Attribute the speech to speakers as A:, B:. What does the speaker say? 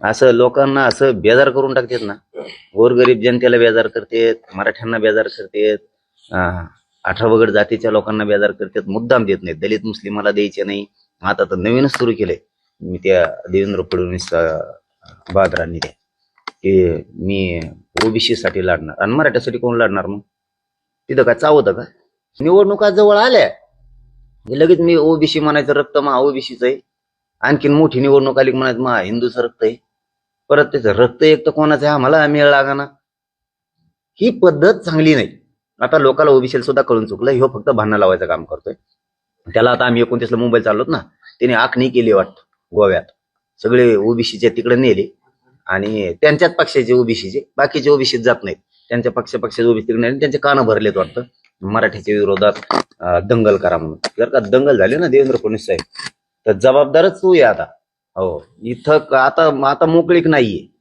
A: असं लोकांना असं बेजार करून टाकतात ना. गोरगरीब जनतेला बेजार करतेत मराठ्यांना बेजार करतेत अं, अठरा जातीच्या लोकांना बेजार करतात मुद्दाम देत नाहीत. दलित मुस्लिमाला द्यायचे नाही. आता तर नवीनच सुरू केलंय. मी त्या देवेंद्र फडणवीस बहादरांनी ते की मी ओबीसी साठी लढणार. आणि मराठ्यासाठी कोण लढणार मग? तिथं काय चावतं का? निवडणुका जवळ आल्या. म्हणजे लगेच मी ओबीसी म्हणायचं रक्त मा ओबीसीच आहे. आणखीन मोठी निवडणूक आली म्हणायचं मा हिंदूचं रक्त आहे. परत त्याचं रक्त एक तर कोणाचं आहे? आम्हाला मेळ लागाना. ही पद्धत चांगली नाही. आता लोकांना ओबीसीला सुद्धा कळून चुकलं. ह्यो फक्त भांडणं लावायचं काम करतोय. त्याला आता आम्ही एकोणतीसला मुंबईला चाललोत ना त्याने आखणी केली वाटत गोव्यात. सगळे ओबीसीचे तिकडे नेले. आणि त्यांच्याच पक्षाचे ओबीसीचे बाकीचे ओबीसीत जात नाहीत. त्यांच्या पक्ष पक्षाचे ओबीसी तिकडे नेले. त्यांचे कानं भरलेत वाटतं. मराठीच्या विरोधात दंगल करा म्हणून. जर का दंगल झाली ना देवेंद्र फडणवीस साहेब तर जबाबदारच तू या आता. हो. इथं आता आता मोकळीक नाहीये.